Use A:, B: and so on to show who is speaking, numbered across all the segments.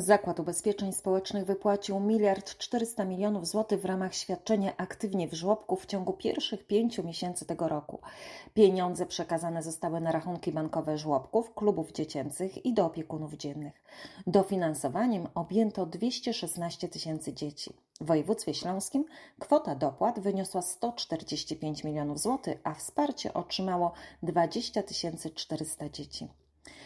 A: Zakład Ubezpieczeń Społecznych wypłacił miliard 400 milionów złotych w ramach świadczenia aktywnie w żłobku w ciągu pierwszych pięciu miesięcy tego roku. Pieniądze przekazane zostały na rachunki bankowe żłobków, klubów dziecięcych i do opiekunów dziennych. Dofinansowaniem objęto 216 tysięcy dzieci. W województwie śląskim kwota dopłat wyniosła 145 milionów złotych, a wsparcie otrzymało 20 400 dzieci.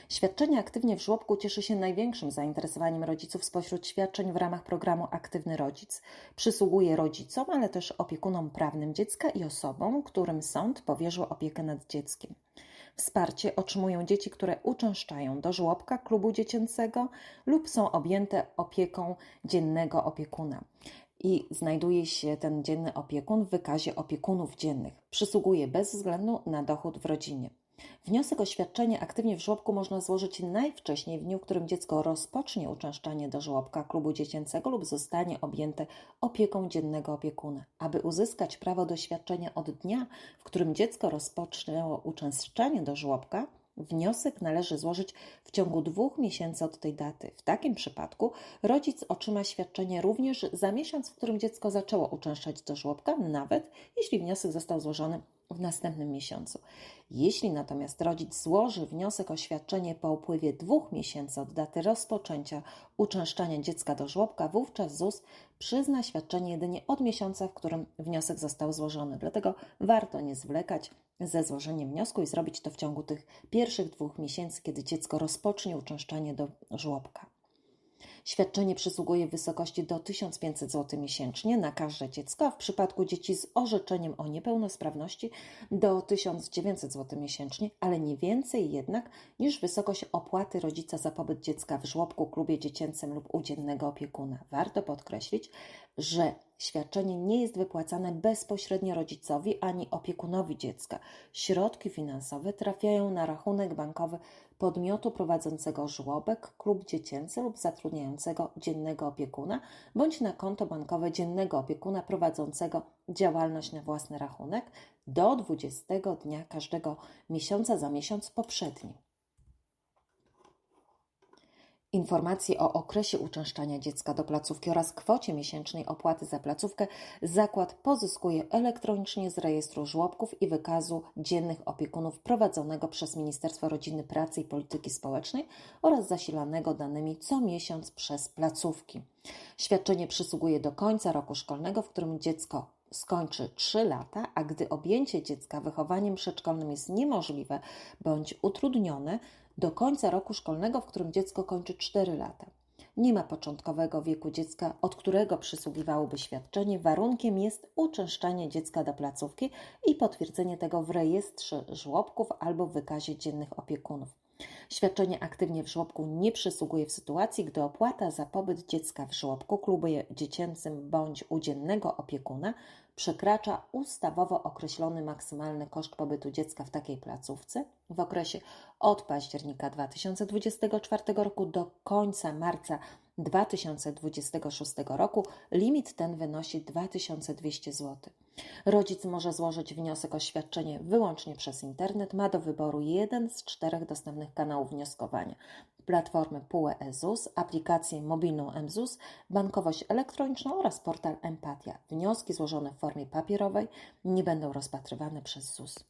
A: Świadczenie aktywnie w żłobku cieszy się największym zainteresowaniem rodziców spośród świadczeń w ramach programu Aktywny Rodzic. Przysługuje rodzicom, ale też opiekunom prawnym dziecka i osobom, którym sąd powierzył opiekę nad dzieckiem. Wsparcie otrzymują dzieci, które uczęszczają do żłobka, klubu dziecięcego lub są objęte opieką dziennego opiekuna. I znajduje się ten dzienny opiekun w wykazie opiekunów dziennych. Przysługuje bez względu na dochód w rodzinie. Wniosek o świadczenie aktywnie w żłobku można złożyć najwcześniej w dniu, w którym dziecko rozpocznie uczęszczanie do żłobka, klubu dziecięcego lub zostanie objęte opieką dziennego opiekuna. Aby uzyskać prawo do świadczenia od dnia, w którym dziecko rozpoczęło uczęszczanie do żłobka, Wniosek należy złożyć w ciągu dwóch miesięcy od tej daty. W takim przypadku rodzic otrzyma świadczenie również za miesiąc, w którym dziecko zaczęło uczęszczać do żłobka, nawet jeśli wniosek został złożony w następnym miesiącu. Jeśli natomiast rodzic złoży wniosek o świadczenie po upływie dwóch miesięcy od daty rozpoczęcia uczęszczania dziecka do żłobka, wówczas ZUS przyzna świadczenie jedynie od miesiąca, w którym wniosek został złożony. Dlatego warto nie zwlekać ze złożeniem wniosku i zrobić to w ciągu tych pierwszych dwóch miesięcy, kiedy dziecko rozpocznie uczęszczanie do żłobka. Świadczenie przysługuje w wysokości do 1500 zł miesięcznie na każde dziecko, a w przypadku dzieci z orzeczeniem o niepełnosprawności do 1900 zł miesięcznie, ale nie więcej jednak niż wysokość opłaty rodzica za pobyt dziecka w żłobku, klubie dziecięcym lub u dziennego opiekuna. Warto podkreślić, że świadczenie nie jest wypłacane bezpośrednio rodzicowi ani opiekunowi dziecka. Środki finansowe trafiają na rachunek bankowy podmiotu prowadzącego żłobek, klub dziecięcy lub zatrudniającego dziennego opiekuna, bądź na konto bankowe dziennego opiekuna prowadzącego działalność na własny rachunek do 20 dnia każdego miesiąca za miesiąc poprzedni. Informacje o okresie uczęszczania dziecka do placówki oraz kwocie miesięcznej opłaty za placówkę zakład pozyskuje elektronicznie z rejestru żłobków i wykazu dziennych opiekunów prowadzonego przez Ministerstwo Rodziny, Pracy i Polityki Społecznej oraz zasilanego danymi co miesiąc przez placówki. Świadczenie przysługuje do końca roku szkolnego, w którym dziecko skończy 3 lata, a gdy objęcie dziecka wychowaniem przedszkolnym jest niemożliwe bądź utrudnione, do końca roku szkolnego, w którym dziecko kończy 4 lata. Nie ma początkowego wieku dziecka, od którego przysługiwałoby świadczenie. Warunkiem jest uczęszczanie dziecka do placówki i potwierdzenie tego w rejestrze żłobków albo w wykazie dziennych opiekunów. Świadczenie aktywnie w żłobku nie przysługuje w sytuacji, gdy opłata za pobyt dziecka w żłobku, klubie dziecięcym bądź u dziennego opiekuna przekracza ustawowo określony maksymalny koszt pobytu dziecka w takiej placówce w okresie od października 2024 roku do końca marca 2026 roku. Limit ten wynosi 2200 zł. Rodzic może złożyć wniosek o świadczenie wyłącznie przez internet. Ma do wyboru jeden z czterech dostępnych kanałów wnioskowania platformy PUE EZUS, aplikację mobilną MZUS, bankowość elektroniczną oraz portal Empatia. Wnioski złożone w formie papierowej nie będą rozpatrywane przez ZUS.